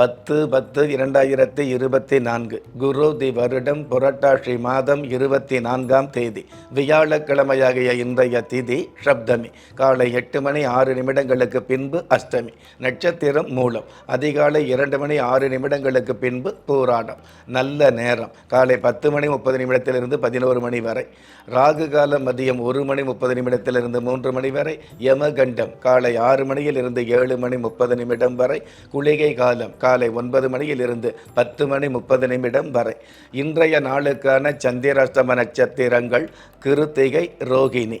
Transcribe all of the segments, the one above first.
பத்து பத்து இரண்டாயிரத்தி இருபத்தி நான்கு. குரு தி வருடம் புரட்டாசி மாதம் இருபத்தி நான்காம் தேதி. வியாழக்கிழமையாகிய இன்றைய திதி சப்தமி. காலை எட்டு மணி ஆறு நிமிடங்களுக்கு பின்பு அஷ்டமி. நட்சத்திரம் மூலம். அதிகாலை இரண்டு மணி ஆறு நிமிடங்களுக்கு பின்பு பூராடம். நல்ல நேரம். காலை பத்து மணி முப்பது நிமிடத்திலிருந்து பதினோரு மணி வரை. ராகு காலம் மதியம் ஒரு மணி முப்பது நிமிடத்திலிருந்து மூன்று மணி வரை. யமகண்டம். காலை ஆறு மணியிலிருந்து ஏழு மணி முப்பது நிமிடம் வரை. குளிகை காலம். காலை ஒன்பது மணியிலிருந்து பத்து மணி முப்பது நிமிடம் வரை. இன்றைய நாளுக்கான சந்திராஷ்டம நட்சத்திரங்கள் கிருத்திகை ரோகிணி.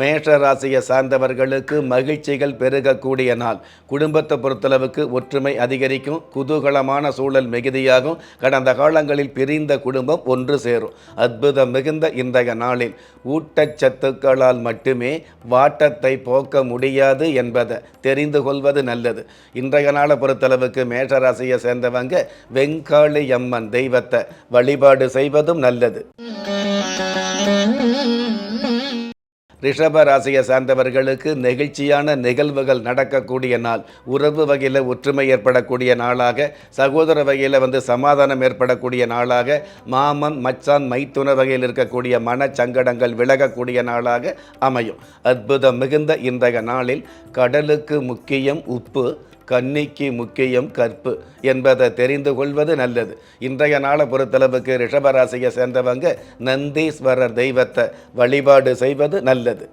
மேஷ ராசியை சார்ந்தவர்களுக்கு மகிழ்ச்சிகள் பெருகக்கூடிய நாள். குடும்பத்தை பொறுத்தளவுக்கு ஒற்றுமை அதிகரிக்கும். குதூகலமான சூழல் மிகுதியாகும். கடந்த காலங்களில் பிரிந்த குடும்பம் ஒன்று சேரும். அற்புதம் மிகுந்த இன்றைய நாளில் ஊட்டச்சத்துக்களால் மட்டுமே வாட்டத்தை போக்க முடியாது என்பதை தெரிந்து கொள்வது நல்லது. இன்றைய நாளை பொறுத்தளவுக்கு மேஷராசியை சேர்ந்தவங்க வெங்காளி அம்மன் தெய்வத்தை வழிபாடு செய்வதும் நல்லது. ரிஷப ராசியை சார்ந்தவர்களுக்கு நெகிழ்ச்சியான நிகழ்வுகள் நடக்கக்கூடிய நாள். உறவு வகையில் ஒற்றுமை ஏற்படக்கூடிய நாளாக சகோதர வகையில் வந்து சமாதானம் ஏற்படக்கூடிய நாளாக மாமன் மச்சான் மைத்துன வகையில் இருக்கக்கூடிய மனச்சங்கடங்கள் விலகக்கூடிய நாளாக அமையும். அற்புதம் மிகுந்த இன்றைய நாளில் கடலுக்கு முக்கியம் உப்பு கன்னிக்கு முக்கியம் கற்பு என்பதை தெரிந்து கொள்வது நல்லது. இன்றைய நாளை பொறுத்தளவுக்கு ரிஷபராசியை சேர்ந்தவங்க நந்தீஸ்வரர் தெய்வத்தை வழிபாடு செய்வது நல்லது.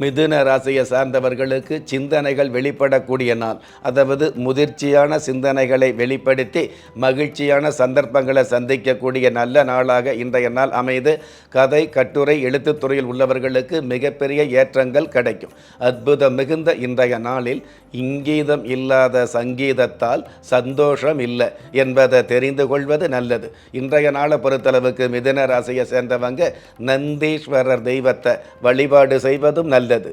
மிதுன ராசியை சார்ந்தவர்களுக்கு சிந்தனைகள் வெளிப்படக்கூடிய நாள். அதாவது முதிர்ச்சியான சிந்தனைகளை வெளிப்படுத்தி மகிழ்ச்சியான சந்தர்ப்பங்களை சந்திக்கக்கூடிய நல்ல நாளாக இன்றைய நாள் அமைது. கதை கட்டுரை எழுத்துத்துறையில் உள்ளவர்களுக்கு மிகப்பெரிய ஏற்றங்கள் கிடைக்கும். அற்புதம் மிகுந்த இன்றைய நாளில் இங்கீதம் இல்லாத சங்கீதத்தால் சந்தோஷம் இல்லை என்பதை தெரிந்து கொள்வது நல்லது. இன்றைய நாளை பொறுத்தளவுக்கு மிதுன ராசியை சேர்ந்தவங்க நந்தீஸ்வரர் தெய்வத்தை வழிபாடு செய்வதும் நல்லது. നല്ലത്.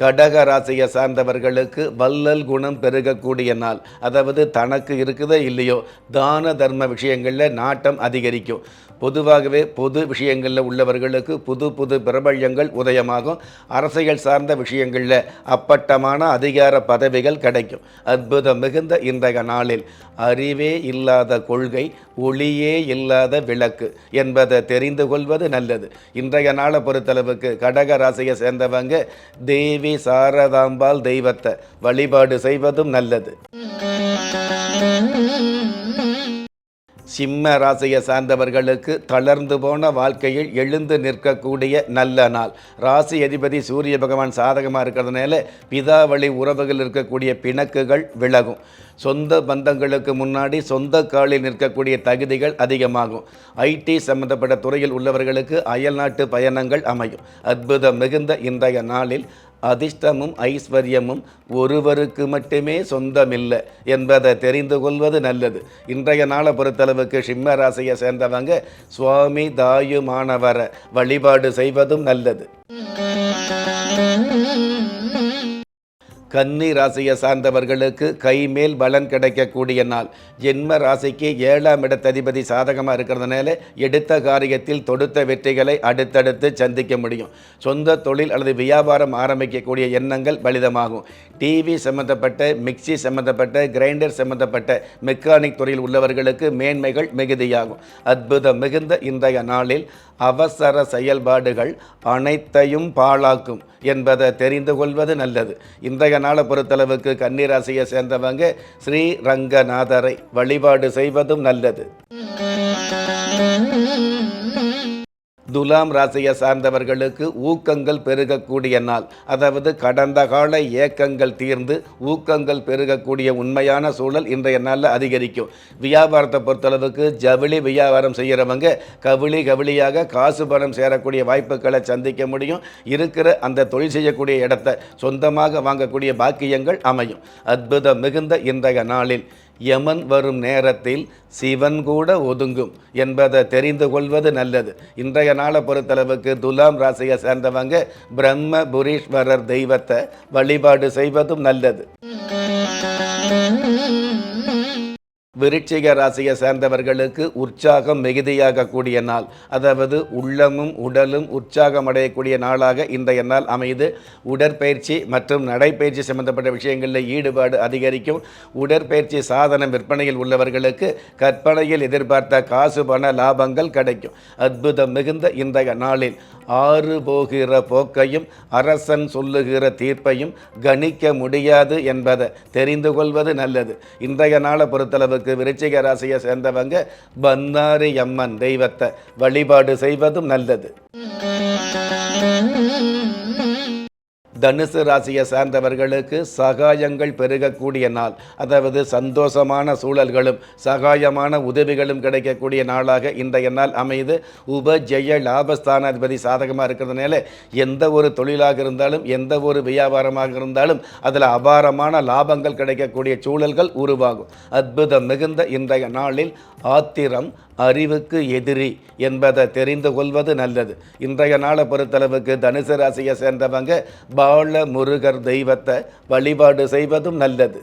கடக ராசியை சார்ந்தவர்களுக்கு வல்லல் குணம் பெருகக்கூடிய நாள். அதாவது தனக்கு இருக்குதோ இல்லையோ தான தர்ம விஷயங்களில் நாட்டம் அதிகரிக்கும். பொதுவாகவே பொது விஷயங்களில் உள்ளவர்களுக்கு புது புது பிரபல்யங்கள் உதயமாகும். அரசியல் சார்ந்த விஷயங்களில் அப்பட்டமான அதிகார பதவிகள் கிடைக்கும். அற்புதம் மிகுந்த இன்றைய நாளில். அறிவே இல்லாத கொள்கை ஒளியே இல்லாத விளக்கு என்பதை தெரிந்து கொள்வது நல்லது. இன்றைய நாளை பொறுத்தளவுக்கு கடக ராசியை சேர்ந்தவங்க தேவி சாரதாம்பாள் தெய்வத்தை வழிபாடு செய்வதும் நல்லது. சிம்ம ராசியை சார்ந்தவர்களுக்கு தளர்ந்து போன வாழ்க்கையில் எழுந்து நிற்கக்கூடிய நல்ல நாள். ராசி அதிபதி சூரிய பகவான் சாதகமாக இருக்கிறதுனால பிதாவளி உறவுகள் இருக்கக்கூடிய பிணக்குகள் விலகும். சொந்த பந்தங்களுக்கு முன்னாடி சொந்த காலில் நிற்கக்கூடிய தகுதிகள் அதிகமாகும். ஐடி சம்பந்தப்பட்ட துறையில் உள்ளவர்களுக்கு அயல்நாட்டு பயணங்கள் அமையும். அற்புதம் மிகுந்த இன்றைய நாளில் அதிர்ஷ்டமும் ஐஸ்வர்யமும் ஒருவருக்கு மட்டுமே சொந்தமில்லை என்பதை தெரிந்து கொள்வது நல்லது. இன்றைய நாளை பொறுத்தளவுக்கு சிம்ம ராசியை சேர்ந்தவங்க சுவாமி தாயுமானவரை வழிபாடு செய்வதும் நல்லது. கன்னி ராசியை சார்ந்தவர்களுக்கு கைமேல் பலன் கிடைக்கக்கூடிய நாள். ஜென்ம ராசிக்கு ஏழாம் இடத்ததிபதி சாதகமாக இருக்கிறதுனால எடுத்த காரியத்தில் தொடுத்த வெற்றிகளை அடுத்தடுத்து சந்திக்க முடியும். சொந்த தொழில் அல்லது வியாபாரம் ஆரம்பிக்கக்கூடிய எண்ணங்கள் பலிதமாகும். டிவி சம்மந்தப்பட்ட மிக்சி சம்மந்தப்பட்ட கிரைண்டர் சம்மந்தப்பட்ட மெக்கானிக் துறையில் உள்ளவர்களுக்கு மேன்மைகள் மிகுதியாகும். அற்புதம் மிகுந்த இன்றைய நாளில் அவசர செயல்பாடுகள் அனைத்தையும் பாழாக்கும் என்பதை தெரிந்து கொள்வது நல்லது. இன்றைய நாளை பொறுத்தளவுக்கு கன்னிராசியை சேர்ந்தவங்க ஸ்ரீ ரங்கநாதரை வழிபாடு செய்வதும் நல்லது. துலாம் ராசியை சார்ந்தவர்களுக்கு ஊக்கங்கள் பெருகக்கூடிய நாள். அதாவது கடந்த கால ஏக்கங்கள் தீர்ந்து ஊக்கங்கள் பெருகக்கூடிய உண்மையான சூழல் இன்றைய நாளில் அதிகரிக்கும். வியாபாரத்தை பொறுத்தளவுக்கு ஜவுளி வியாபாரம் செய்கிறவங்க கவிழி கவிழியாக காசு பணம் சேரக்கூடிய வாய்ப்புகளை சந்திக்க முடியும். இருக்கிற அந்த தொழில் செய்யக்கூடிய இடத்தை சொந்தமாக வாங்கக்கூடிய பாக்கியங்கள் அமையும். அற்புதம் மிகுந்த இன்றைய நாளில். யமன் வரும் நேரத்தில் சிவன் கூட ஒதுங்கும் என்பதை தெரிந்து கொள்வது நல்லது. இன்றைய நாளை பொறுத்தளவுக்கு துலாம் ராசியை சேர்ந்தவங்க பிரம்ம புரீஸ்வரர் தெய்வத்தை வழிபாடு செய்வதும் நல்லது. விருச்சிக ராசியை சேர்ந்தவர்களுக்கு உற்சாகம் மிகுதியாகக்கூடிய நாள். அதாவது உள்ளமும் உடலும் உற்சாகம் அடையக்கூடிய நாளாக இன்றைய நாள் அமைது உடற்பயிற்சி மற்றும் நடைப்பயிற்சி சம்பந்தப்பட்ட விஷயங்களில் ஈடுபாடு அதிகரிக்கும். உடற்பயிற்சி சாதனம் விற்பனையில் உள்ளவர்களுக்கு கற்பனையில் எதிர்பார்த்த காசு பண லாபங்கள் கிடைக்கும். அற்புதம் மிகுந்த இன்றைய நாளில். ஆறு போகிற போக்கையும் அரசன் சொல்லுகிற தீர்ப்பையும் கணிக்க முடியாது என்பதை தெரிந்து கொள்வது நல்லது. இன்றைய நாளை பொறுத்தளவுக்கு விருச்சிக ராசியை சேர்ந்தவங்க பன்னாரி அம்மன் தெய்வத்தை வழிபாடு செய்வதும் நல்லது. தனுசு ராசியை சார்ந்தவர்களுக்கு சகாயங்கள் பெருகக்கூடிய நாள். அதாவது சந்தோஷமான சூழல்களும் சகாயமான உதவிகளும் கிடைக்கக்கூடிய நாளாக இன்றைய நாள் அமைது உபஜெய லாபஸ்தானாதிபதி சாதகமாக இருக்கிறதுனால எந்த ஒரு தொழிலாக இருந்தாலும் எந்த ஒரு வியாபாரமாக இருந்தாலும் அதில் அபாரமான லாபங்கள் கிடைக்கக்கூடிய சூழல்கள் உருவாகும். அற்புதம் மிகுந்த இன்றைய நாளில் ஆத்திரம் அறிவுக்கு எதிரி என்பதை தெரிந்து கொள்வது நல்லது. இன்றைய நாளை பொறுத்தளவுக்கு தனுசு ராசியை சேர்ந்தவங்க பால முருகர் தெய்வத்தை வழிபாடு செய்வதும் நல்லது.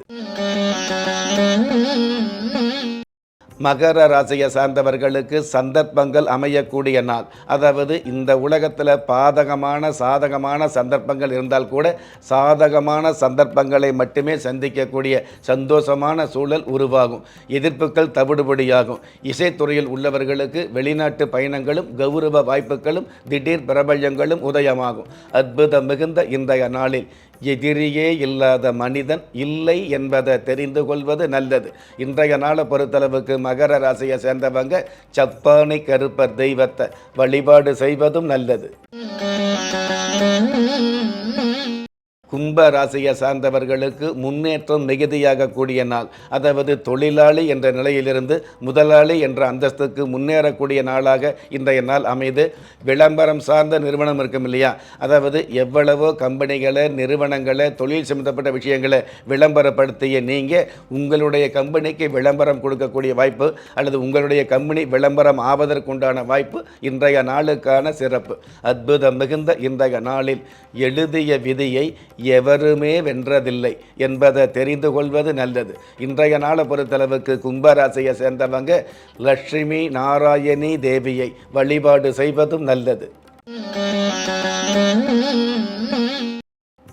மகர ராசியை சார்ந்தவர்களுக்கு சந்தர்ப்பங்கள் அமையக்கூடிய நாள். அதாவது இந்த உலகத்தில் பாதகமான சாதகமான சந்தர்ப்பங்கள் இருந்தால் கூட சாதகமான சந்தர்ப்பங்களை மட்டுமே சந்திக்கக்கூடிய சந்தோஷமான சூழல் உருவாகும். எதிர்ப்புகள் தவிடுபடியாகும். இசைத்துறையில் உள்ளவர்களுக்கு வெளிநாட்டு பயணங்களும் கௌரவ வாய்ப்புகளும் திடீர் பிரபல்யங்களும் உதயமாகும். அற்புதம் மிகுந்த இன்றைய நாளில். எதிரியே இல்லாத மனிதன் இல்லை என்பதை தெரிந்து கொள்வது நல்லது. இன்றைய நாளை பொறுத்தளவுக்கு மகர ராசியை சேர்ந்தவங்க சப்பானை கருப்பர் தெய்வத்தை வழிபாடு செய்வதும் நல்லது. கும்ப ராசியை சார்ந்தவர்களுக்கு முன்னேற்றம் மிகுதியாக கூடிய நாள். அதாவது தொழிலாளி என்ற நிலையிலிருந்து முதலாளி என்ற அந்தஸ்துக்கு முன்னேறக்கூடிய நாளாக இன்றைய நாள் அமைது. விளம்பரம் சார்ந்த நிறுவனம் இருக்கும் இல்லையா? அதாவது எவ்வளவோ கம்பெனிகளை நிறுவனங்களை தொழில் சம்பந்தப்பட்ட விஷயங்களை விளம்பரப்படுத்திய நீங்கள் உங்களுடைய கம்பெனிக்கு விளம்பரம் கொடுக்கக்கூடிய வாய்ப்பு அல்லது உங்களுடைய கம்பெனி விளம்பரம் ஆவதற்குண்டான வாய்ப்பு இன்றைய நாளுக்கான சிறப்பு. அற்புதம் மிகுந்த இன்றைய நாளில் எழுதிய விதியை எவருமே வென்றதில்லை என்பதை தெரிந்து கொள்வது நல்லது. இன்றைய நாளை பொறுத்தளவுக்கு கும்பராசியை சேர்ந்தவங்க லட்சுமி நாராயணி தேவியை வழிபாடு செய்வதும் நல்லது.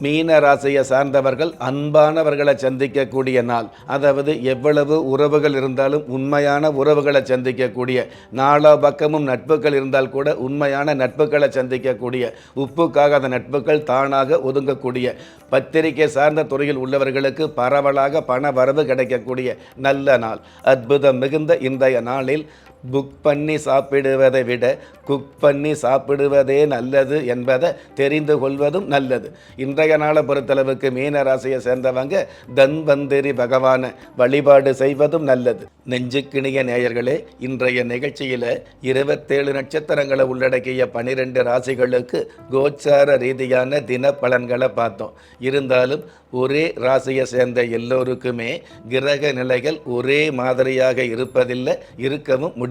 மீன ராசியை சார்ந்தவர்கள் அன்பானவர்களை சந்திக்கக்கூடிய நாள். அதாவது எவ்வளவு உறவுகள் இருந்தாலும் உண்மையான உறவுகளை சந்திக்கக்கூடிய நாலா பக்கமும் நட்புகள் இருந்தால் கூட உண்மையான நட்புகளை சந்திக்கக்கூடிய உப்புக்காகாத நட்புகள் தானாக ஒதுங்கக்கூடிய பத்திரிகை சார்ந்த துறையில் உள்ளவர்களுக்கு பரவலாக பண வரவு கிடைக்கக்கூடிய நல்ல நாள். அற்புதம் மிகுந்த இன்றைய நாளில் புக் பண்ணி சாப்பிடுவதை விட குக் பண்ணி சாப்பிடுவதே நல்லது என்பதை தெரிந்து கொள்வதும் நல்லது. இன்றைய நாளை பொறுத்தளவுக்கு மீன ராசியை சேர்ந்தவங்க தன்வந்திரி பகவானை வழிபாடு செய்வதும் நல்லது. நெஞ்சுக்கிணிய நேயர்களே இன்றைய நிகழ்ச்சியில் இருபத்தேழு நட்சத்திரங்களை உள்ளடக்கிய பனிரெண்டு ராசிகளுக்கு கோச்சார ரீதியான தின பலன்களை பார்த்தோம். இருந்தாலும் ஒரே ராசியை சேர்ந்த எல்லோருக்குமே கிரக நிலைகள் ஒரே மாதிரியாக இருப்பதில்லை இருக்கவும் முடியும்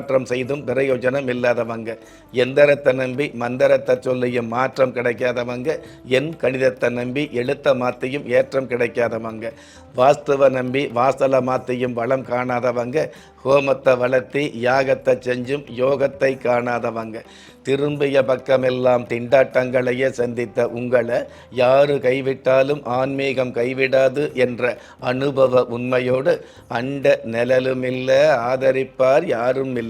மாற்றம் செய்தும் பிரயோஜனம் இல்லாதவங்க. எந்திரத்தை நம்பி மந்திரத்தை சொல்லியும் மாற்றம் கிடைக்காதவங்க. என் கணிதத்தை நம்பி எழுத்த மாற்றியும் ஏற்றம் கிடைக்காதவங்க. வாஸ்துவ நம்பி வாசலை மாற்றியும் வளம் காணாதவங்க. ஹோமத்தை வளர்த்தி யாகத்தை செஞ்சும் யோகத்தை காணாதவங்க. திரும்பிய பக்கமெல்லாம் திண்டாட்டங்களையே சந்தித்த உங்களை யாரு கைவிட்டாலும் ஆன்மீகம் கைவிடாது என்ற அனுபவ உண்மையோடு அண்ட நிழலும் இல்லை ஆதரிப்பார் யாரும் இல்லை.